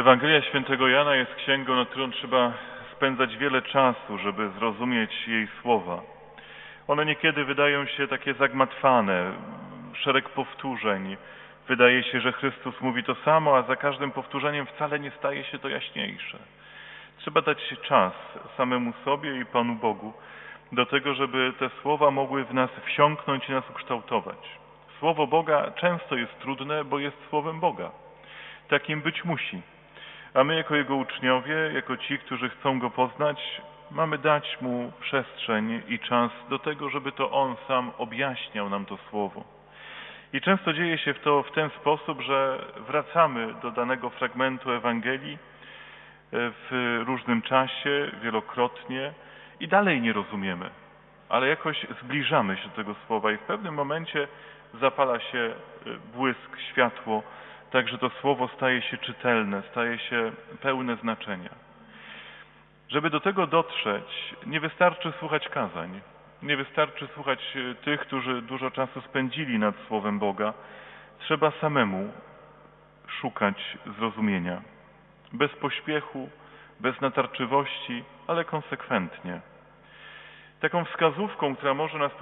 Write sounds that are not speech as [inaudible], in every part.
Ewangelia świętego Jana jest księgą, nad którą trzeba spędzać wiele czasu, żeby zrozumieć jej słowa. One niekiedy wydają się takie zagmatwane, szereg powtórzeń. Wydaje się, że Chrystus mówi to samo, a za każdym powtórzeniem wcale nie staje się to jaśniejsze. Trzeba dać czas samemu sobie i Panu Bogu do tego, żeby te słowa mogły w nas wsiąknąć i nas ukształtować. Słowo Boga często jest trudne, bo jest słowem Boga. Takim być musi. A my, jako Jego uczniowie, jako ci, którzy chcą Go poznać, mamy dać Mu przestrzeń i czas do tego, żeby to On sam objaśniał nam to Słowo. I często dzieje się to w ten sposób, że wracamy do danego fragmentu Ewangelii e, w różnym czasie, wielokrotnie i dalej nie rozumiemy, ale jakoś zbliżamy się do tego Słowa i w pewnym momencie zapala się e, błysk, światło, tak że to słowo staje się czytelne, staje się pełne znaczenia. Żeby do tego dotrzeć, nie wystarczy słuchać kazań, nie wystarczy słuchać e, tych, którzy dużo czasu spędzili nad Słowem Boga. Trzeba samemu szukać zrozumienia. Bez pośpiechu, bez natarczywości, ale konsekwentnie. Taką wskazówką, która może nas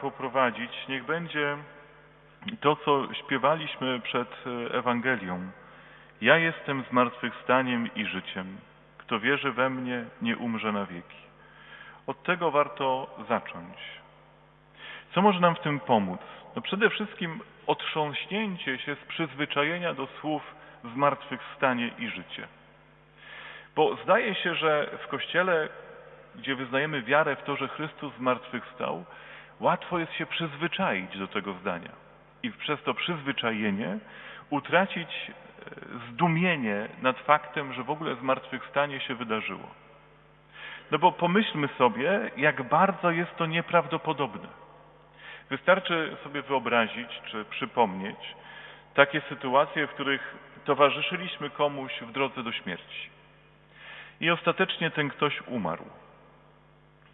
poprowadzić, niech będzie to, co śpiewaliśmy przed e, Ewangelią. Ja jestem zmartwychwstaniem i życiem. Kto wierzy we mnie, nie umrze na wieki. Od tego warto zacząć. Co może nam w tym pomóc? No przede wszystkim otrząśnięcie się z przyzwyczajenia do słów zmartwychwstanie i życie. Bo zdaje się, że w Kościele, gdzie wyznajemy wiarę w to, że Chrystus zmartwychwstał, łatwo jest się przyzwyczaić do tego zdania i przez to przyzwyczajenie utracić e, zdumienie nad faktem, że w ogóle zmartwychwstanie się wydarzyło. No bo pomyślmy sobie, jak bardzo jest to nieprawdopodobne. Wystarczy sobie wyobrazić czy przypomnieć takie sytuacje, w których towarzyszyliśmy komuś w drodze do śmierci. I ostatecznie ten ktoś umarł.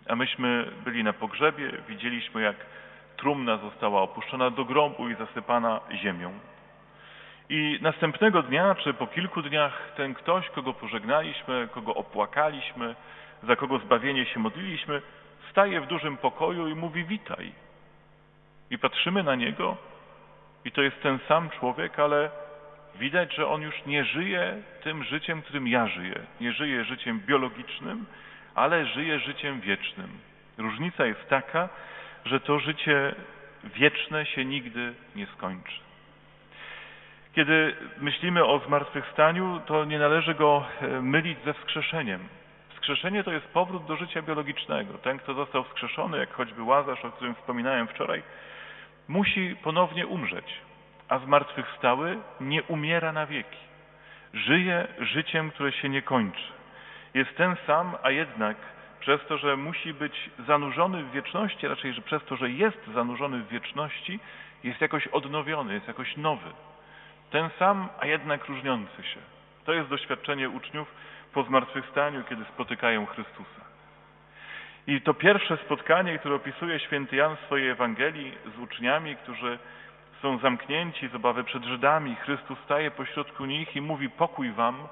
A myśmy byli na pogrzebie, widzieliśmy jak trumna została opuszczona do grobu i zasypana ziemią. I następnego dnia, czy po kilku dniach, ten ktoś, kogo pożegnaliśmy, kogo opłakaliśmy, za kogo zbawienie się modliliśmy, staje w dużym pokoju i mówi witaj. I patrzymy na niego i to jest ten sam człowiek, ale widać, że on już nie żyje tym życiem, którym ja żyję. Nie żyje życiem biologicznym, ale żyje życiem wiecznym. Różnica jest taka, że to życie wieczne się nigdy nie skończy. Kiedy myślimy o zmartwychwstaniu, to nie należy go e, mylić ze wskrzeszeniem. Wskrzeszenie to jest powrót do życia biologicznego. Ten, kto został wskrzeszony, jak choćby Łazarz, o którym wspominałem wczoraj, musi ponownie umrzeć, a zmartwychwstały nie umiera na wieki. Żyje życiem, które się nie kończy. Jest ten sam, a jednak przez to, że musi być zanurzony w wieczności, raczej że przez to, że jest zanurzony w wieczności, jest jakoś odnowiony, jest jakoś nowy. Ten sam, a jednak różniący się. To jest doświadczenie uczniów po zmartwychwstaniu, kiedy spotykają Chrystusa. I to pierwsze spotkanie, które opisuje święty Jan w swojej Ewangelii z uczniami, którzy są zamknięci z obawy przed Żydami, Chrystus staje pośrodku nich i mówi pokój wam,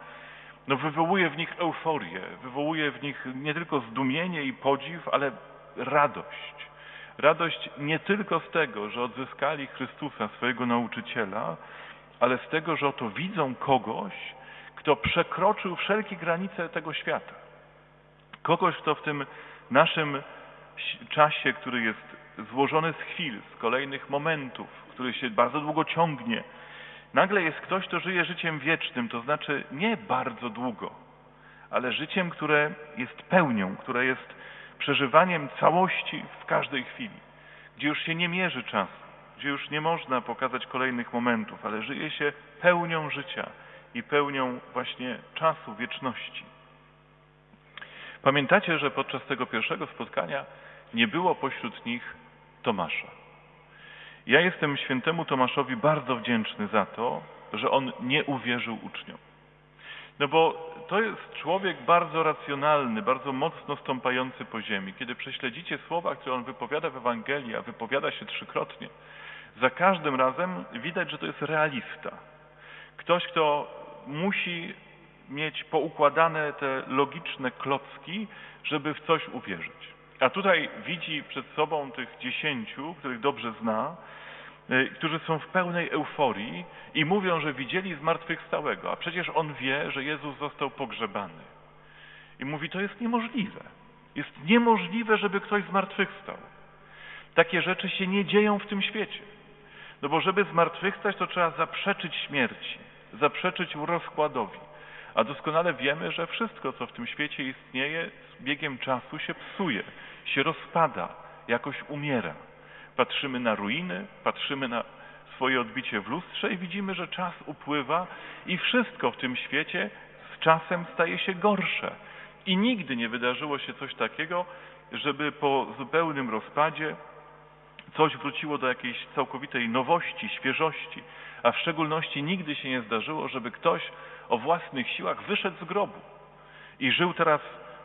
no wywołuje w nich euforię, wywołuje w nich nie tylko zdumienie i podziw, ale radość. Radość nie tylko z tego, że odzyskali Chrystusa, swojego nauczyciela, ale z tego, że oto widzą kogoś, kto przekroczył wszelkie granice tego świata. Kogoś, kto w tym naszym czasie, który jest złożony z chwil, z kolejnych momentów, który się bardzo długo ciągnie, Nagle jest ktoś, kto żyje życiem wiecznym, to znaczy nie bardzo długo, ale życiem, które jest pełnią, które jest przeżywaniem całości w każdej chwili, gdzie już się nie mierzy czasu, gdzie już nie można pokazać kolejnych momentów, ale żyje się pełnią życia i pełnią właśnie czasu, wieczności. Pamiętacie, że podczas tego pierwszego spotkania nie było pośród nich Tomasza. Ja jestem świętemu Tomaszowi bardzo wdzięczny za to, że on nie uwierzył uczniom. No bo to jest człowiek bardzo racjonalny, bardzo mocno stąpający po ziemi. Kiedy prześledzicie słowa, które on wypowiada w Ewangelii, a wypowiada się trzykrotnie, za każdym razem widać, że to jest realista. Ktoś, kto musi mieć poukładane te logiczne klocki, żeby w coś uwierzyć. A tutaj widzi przed sobą tych dziesięciu, których dobrze zna, y, którzy są w pełnej euforii i mówią, że widzieli zmartwychwstałego, a przecież on wie, że Jezus został pogrzebany. I mówi, to jest niemożliwe. Jest niemożliwe, żeby ktoś zmartwychwstał. Takie rzeczy się nie dzieją w tym świecie. No bo żeby zmartwychwstać, to trzeba zaprzeczyć śmierci, zaprzeczyć rozkładowi. A doskonale wiemy, że wszystko, co w tym świecie istnieje, z biegiem czasu się psuje, się rozpada, jakoś umiera. Patrzymy na ruiny, patrzymy na swoje odbicie w lustrze i widzimy, że czas upływa i wszystko w tym świecie z czasem staje się gorsze. I nigdy nie wydarzyło się coś takiego, żeby po zupełnym rozpadzie coś wróciło do jakiejś całkowitej nowości, świeżości, a w szczególności nigdy się nie zdarzyło, żeby ktoś o własnych siłach wyszedł z grobu i żył teraz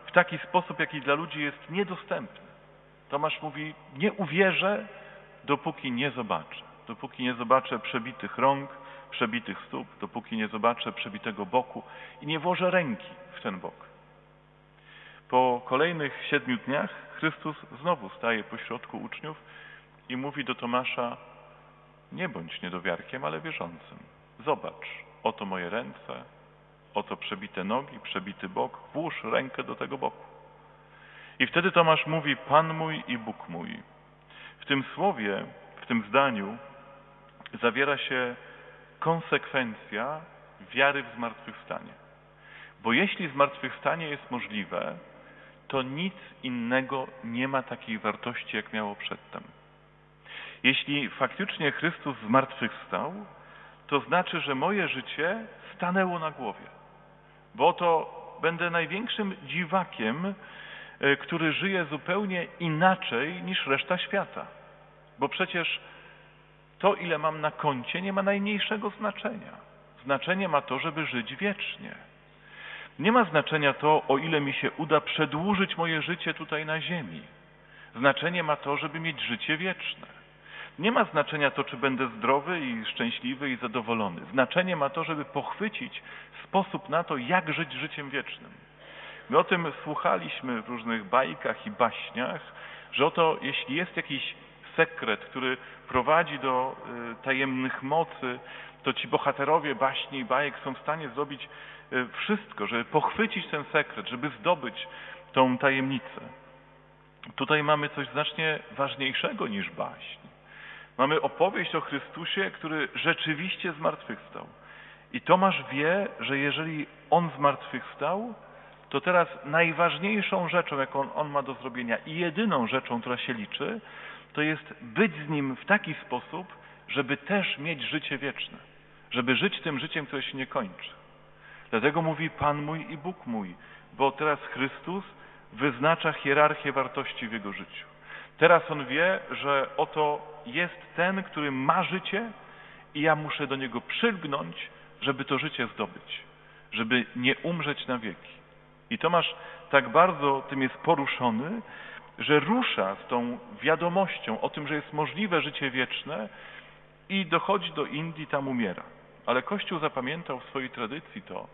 w taki sposób, jaki dla ludzi jest niedostępny. Tomasz mówi, nie uwierzę, dopóki nie zobaczę. Dopóki nie zobaczę przebitych rąk, przebitych stóp, dopóki nie zobaczę przebitego boku i nie włożę ręki w ten bok. Po kolejnych siedmiu dniach Chrystus znowu staje pośrodku uczniów i mówi do Tomasza, nie bądź niedowiarkiem, ale wierzącym. Zobacz, oto moje ręce, oto przebite nogi, przebity bok, włóż rękę do tego boku. I wtedy Tomasz mówi, Pan mój i Bóg mój. W tym słowie, w tym zdaniu zawiera się konsekwencja wiary w zmartwychwstanie. Bo jeśli zmartwychwstanie jest możliwe, to nic innego nie ma takiej wartości, jak miało przedtem. Jeśli faktycznie Chrystus zmartwychwstał, to znaczy, że moje życie stanęło na głowie. Bo to będę największym dziwakiem, e, który żyje zupełnie inaczej niż reszta świata. Bo przecież to, ile mam na koncie, nie ma najmniejszego znaczenia. Znaczenie ma to, żeby żyć wiecznie. Nie ma znaczenia to, o ile mi się uda przedłużyć moje życie tutaj na ziemi. Znaczenie ma to, żeby mieć życie wieczne. Nie ma znaczenia to, czy będę zdrowy i szczęśliwy i zadowolony. Znaczenie ma to, żeby pochwycić sposób na to, jak żyć życiem wiecznym. My o tym słuchaliśmy w różnych bajkach i baśniach, że oto jeśli jest jakiś sekret, który prowadzi do y, tajemnych mocy, to ci bohaterowie baśni i bajek są w stanie zrobić y, wszystko, żeby pochwycić ten sekret, żeby zdobyć tą tajemnicę. Tutaj mamy coś znacznie ważniejszego niż baśń. Mamy opowieść o Chrystusie, który rzeczywiście zmartwychwstał. I Tomasz wie, że jeżeli On zmartwychwstał, to teraz najważniejszą rzeczą, jaką On ma do zrobienia i jedyną rzeczą, która się liczy, to jest być z Nim w taki sposób, żeby też mieć życie wieczne. Żeby żyć tym życiem, które się nie kończy. Dlatego mówi Pan mój i Bóg mój, bo teraz Chrystus wyznacza hierarchię wartości w Jego życiu. Teraz on wie, że oto jest ten, który ma życie i ja muszę do niego przylgnąć, żeby to życie zdobyć, żeby nie umrzeć na wieki. I Tomasz tak bardzo tym jest poruszony, że rusza z tą wiadomością o tym, że jest możliwe życie wieczne i dochodzi do Indii, tam umiera. Ale Kościół zapamiętał w swojej tradycji to,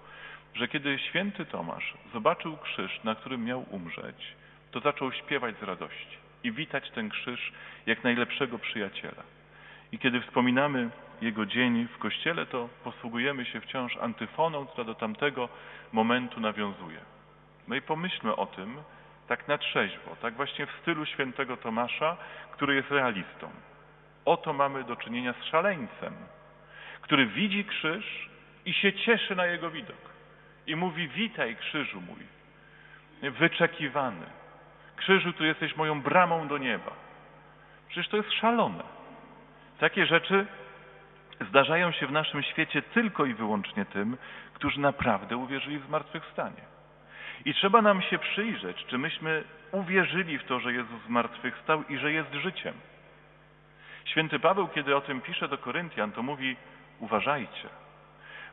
że kiedy święty Tomasz zobaczył krzyż, na którym miał umrzeć, to zaczął śpiewać z radości i witać ten krzyż jak najlepszego przyjaciela. I kiedy wspominamy jego dzień w kościele, to posługujemy się wciąż antyfoną, która do tamtego momentu nawiązuje. No i pomyślmy o tym tak na trzeźwo, tak właśnie w stylu świętego Tomasza, który jest realistą. Oto mamy do czynienia z szaleńcem, który widzi krzyż i się cieszy na jego widok. I mówi: Witaj, krzyżu mój, wyczekiwany, Krzyżu, tu jesteś moją bramą do nieba. Przecież to jest szalone. Takie rzeczy zdarzają się w naszym świecie tylko i wyłącznie tym, którzy naprawdę uwierzyli w zmartwychwstanie. I trzeba nam się przyjrzeć, czy myśmy uwierzyli w to, że Jezus zmartwychwstał i że jest życiem. Święty Paweł, kiedy o tym pisze do Koryntian, to mówi: uważajcie,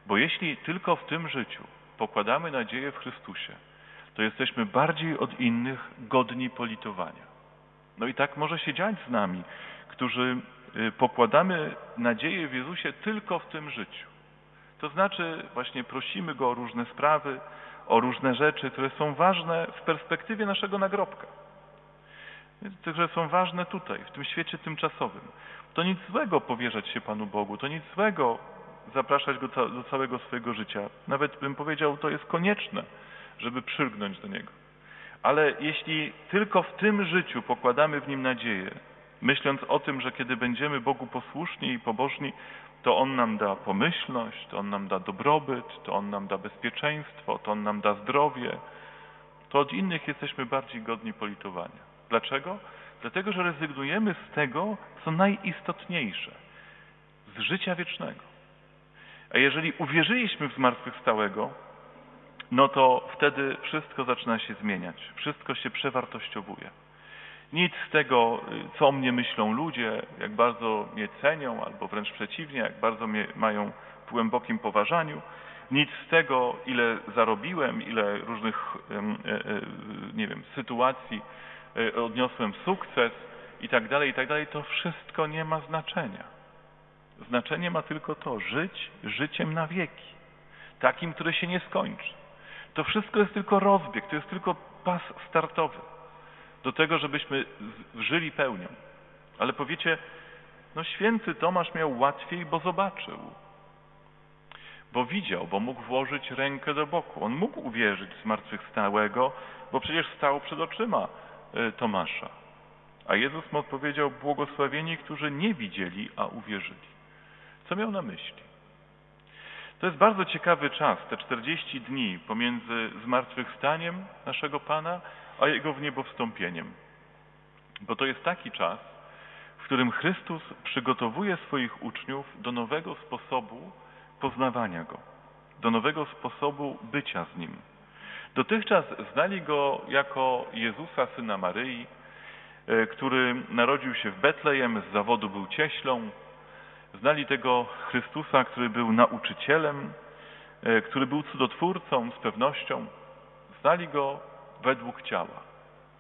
bo jeśli tylko w tym życiu pokładamy nadzieję w Chrystusie, to jesteśmy bardziej od innych godni politowania. No i tak może się dziać z nami, którzy y, pokładamy nadzieję w Jezusie tylko w tym życiu. To znaczy właśnie prosimy Go o różne sprawy, o różne rzeczy, które są ważne w perspektywie naszego nagrobka. Które są ważne tutaj, w tym świecie tymczasowym. To nic złego powierzać się Panu Bogu, to nic złego zapraszać Go do całego swojego życia. Nawet bym powiedział, to jest konieczne, żeby przylgnąć do Niego. Ale jeśli tylko w tym życiu pokładamy w Nim nadzieję, myśląc o tym, że kiedy będziemy Bogu posłuszni i pobożni, to On nam da pomyślność, to On nam da dobrobyt, to On nam da bezpieczeństwo, to On nam da zdrowie, to od innych jesteśmy bardziej godni politowania. Dlaczego? Dlatego, że rezygnujemy z tego, co najistotniejsze, z życia wiecznego. A jeżeli uwierzyliśmy w zmartwychwstałego, no to wtedy wszystko zaczyna się zmieniać, wszystko się przewartościowuje. Nic z tego, co o mnie myślą ludzie, jak bardzo mnie cenią, albo wręcz przeciwnie, jak bardzo mnie mają w głębokim poważaniu, nic z tego, ile zarobiłem, ile różnych, e, e, nie wiem, sytuacji e, odniosłem sukces i tak dalej, i tak dalej, to wszystko nie ma znaczenia. Znaczenie ma tylko to, żyć życiem na wieki, takim, które się nie skończy. To wszystko jest tylko rozbieg, to jest tylko pas startowy do tego, żebyśmy żyli pełnią. Ale powiecie, no święty Tomasz miał łatwiej, bo zobaczył. Bo widział, bo mógł włożyć rękę do boku. On mógł uwierzyć w zmartwychwstałego, bo przecież stał przed oczyma e, Tomasza. A Jezus mu odpowiedział, błogosławieni, którzy nie widzieli, a uwierzyli. Co miał na myśli? To jest bardzo ciekawy czas, te 40 dni pomiędzy zmartwychwstaniem naszego Pana, a Jego wniebowstąpieniem. Bo to jest taki czas, w którym Chrystus przygotowuje swoich uczniów do nowego sposobu poznawania Go, do nowego sposobu bycia z Nim. Dotychczas znali Go jako Jezusa, Syna Maryi, e, który narodził się w Betlejem, z zawodu był cieślą. Znali tego Chrystusa, który był nauczycielem, e, który był cudotwórcą z pewnością. Znali Go według ciała.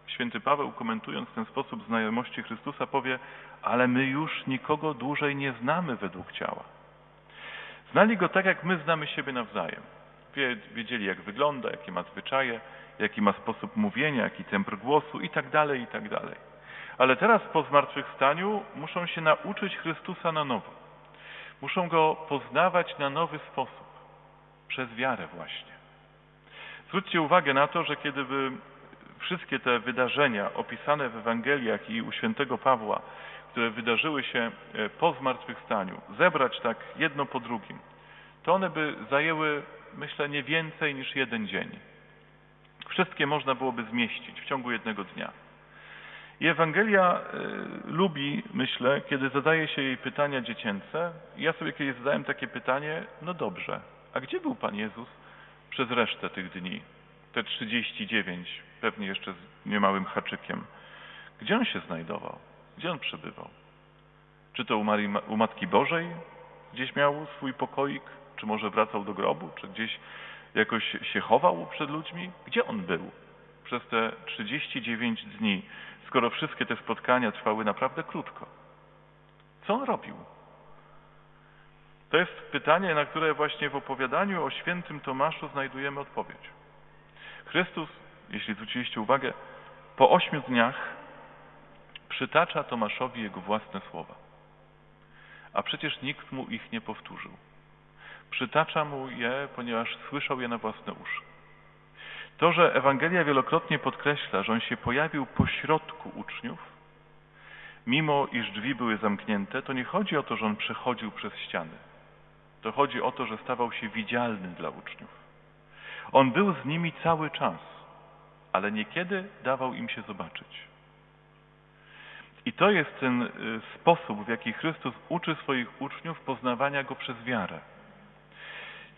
Święty Paweł, komentując ten sposób znajomości Chrystusa, powie, ale my już nikogo dłużej nie znamy według ciała. Znali Go tak, jak my znamy siebie nawzajem. Wiedzieli, jak wygląda, jakie ma zwyczaje, jaki ma sposób mówienia, jaki temper głosu i tak dalej, i tak. Ale teraz po zmartwychwstaniu muszą się nauczyć Chrystusa na nowo. Muszą Go poznawać na nowy sposób. Przez wiarę właśnie. Zwróćcie uwagę na to, że kiedy by wszystkie te wydarzenia opisane w Ewangeliach i u świętego Pawła, które wydarzyły się e, po zmartwychwstaniu, zebrać tak jedno po drugim, to one by zajęły, myślę, nie więcej niż jeden dzień. Wszystkie można byłoby zmieścić w ciągu jednego dnia. I Ewangelia y, lubi, myślę, kiedy zadaje się jej pytania dziecięce. Ja sobie kiedyś zadałem takie pytanie, no dobrze, a gdzie był Pan Jezus przez resztę tych dni, te 39, pewnie jeszcze z niemałym haczykiem. Gdzie on się znajdował? Gdzie on przebywał? Czy to u, Marii, u Matki Bożej gdzieś miał swój pokoik? Czy może wracał do grobu? Czy gdzieś jakoś się chował przed ludźmi? Gdzie on był przez te 39 dni, skoro wszystkie te spotkania trwały naprawdę krótko? Co on robił? To jest pytanie, na które właśnie w opowiadaniu o świętym Tomaszu znajdujemy odpowiedź. Chrystus, jeśli zwróciliście uwagę, po ośmiu dniach przytacza Tomaszowi jego własne słowa. A przecież nikt mu ich nie powtórzył. Przytacza mu je, ponieważ słyszał je na własne uszy. To, że Ewangelia wielokrotnie podkreśla, że on się pojawił pośrodku uczniów, mimo iż drzwi były zamknięte, to nie chodzi o to, że on przechodził przez ściany to chodzi o to, że stawał się widzialny dla uczniów. On był z nimi cały czas, ale niekiedy dawał im się zobaczyć. I to jest ten y, sposób, w jaki Chrystus uczy swoich uczniów poznawania Go przez wiarę.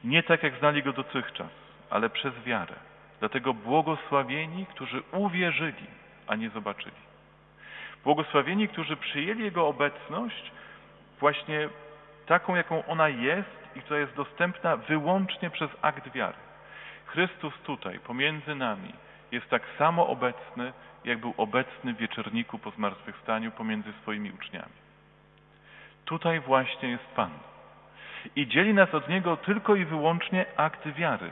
Nie tak, jak znali Go dotychczas, ale przez wiarę. Dlatego błogosławieni, którzy uwierzyli, a nie zobaczyli. Błogosławieni, którzy przyjęli Jego obecność właśnie taką, jaką ona jest i która jest dostępna wyłącznie przez akt wiary. Chrystus tutaj, pomiędzy nami, jest tak samo obecny, jak był obecny w wieczorniku po zmartwychwstaniu pomiędzy swoimi uczniami. Tutaj właśnie jest Pan. I dzieli nas od Niego tylko i wyłącznie akt wiary.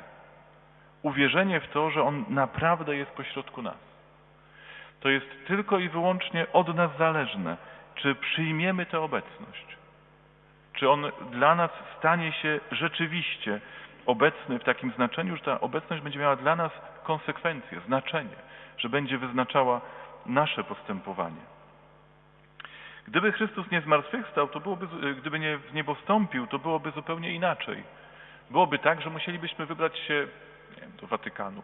Uwierzenie w to, że On naprawdę jest pośrodku nas. To jest tylko i wyłącznie od nas zależne, czy przyjmiemy tę obecność. Czy On dla nas stanie się rzeczywiście obecny w takim znaczeniu, że ta obecność będzie miała dla nas konsekwencje, znaczenie, że będzie wyznaczała nasze postępowanie. Gdyby Chrystus nie zmartwychwstał, to byłoby, gdyby nie w to byłoby zupełnie inaczej. Byłoby tak, że musielibyśmy wybrać się wiem, do Watykanu,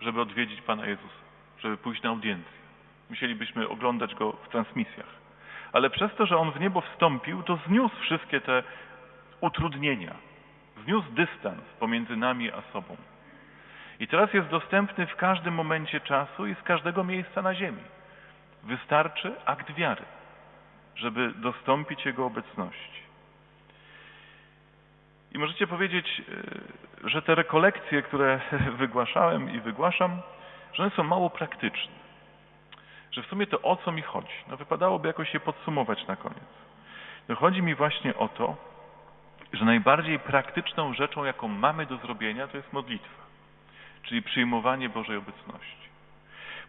żeby odwiedzić Pana Jezusa, żeby pójść na audiencję. Musielibyśmy oglądać Go w transmisjach. Ale przez to, że On w niebo wstąpił, to zniósł wszystkie te utrudnienia. Zniósł dystans pomiędzy nami a sobą. I teraz jest dostępny w każdym momencie czasu i z każdego miejsca na ziemi. Wystarczy akt wiary, żeby dostąpić Jego obecności. I możecie powiedzieć, e, że te rekolekcje, które [laughs] wygłaszałem i wygłaszam, że one są mało praktyczne. Że w sumie to o co mi chodzi? No wypadałoby jakoś je podsumować na koniec. No chodzi mi właśnie o to, że najbardziej praktyczną rzeczą, jaką mamy do zrobienia, to jest modlitwa, czyli przyjmowanie Bożej obecności.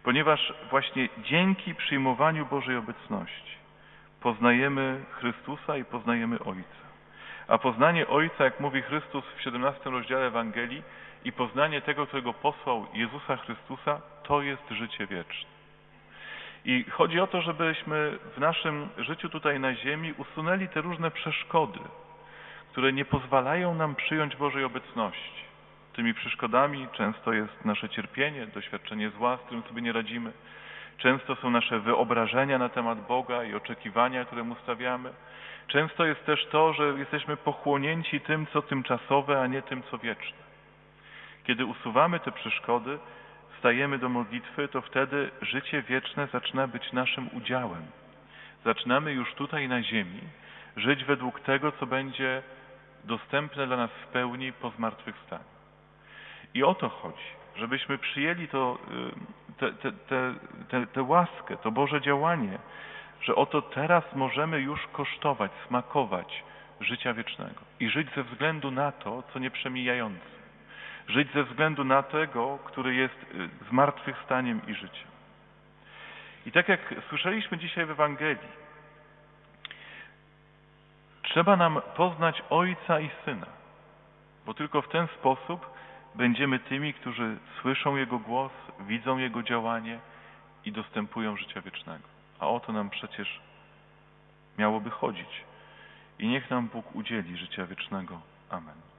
Ponieważ właśnie dzięki przyjmowaniu Bożej obecności poznajemy Chrystusa i poznajemy Ojca. A poznanie Ojca, jak mówi Chrystus w 17 rozdziale Ewangelii, i poznanie tego, którego posłał Jezusa Chrystusa, to jest życie wieczne. I chodzi o to, żebyśmy w naszym życiu tutaj na ziemi usunęli te różne przeszkody, które nie pozwalają nam przyjąć Bożej obecności. Tymi przeszkodami często jest nasze cierpienie, doświadczenie zła, z którym sobie nie radzimy. Często są nasze wyobrażenia na temat Boga i oczekiwania, które mu stawiamy. Często jest też to, że jesteśmy pochłonięci tym, co tymczasowe, a nie tym, co wieczne. Kiedy usuwamy te przeszkody, stajemy do modlitwy, to wtedy życie wieczne zaczyna być naszym udziałem. Zaczynamy już tutaj na ziemi żyć według tego, co będzie dostępne dla nas w pełni po zmartwychwstaniu. I o to chodzi, żebyśmy przyjęli to, tę te, te, te, te łaskę, to Boże działanie, że oto teraz możemy już kosztować, smakować życia wiecznego i żyć ze względu na to, co nieprzemijające. Żyć ze względu na tego, który jest zmartwychwstaniem i życiem. I tak jak słyszeliśmy dzisiaj w Ewangelii, Trzeba nam poznać Ojca i Syna, bo tylko w ten sposób będziemy tymi, którzy słyszą Jego głos, widzą Jego działanie i dostępują życia wiecznego. A o to nam przecież miałoby chodzić. I niech nam Bóg udzieli życia wiecznego. Amen.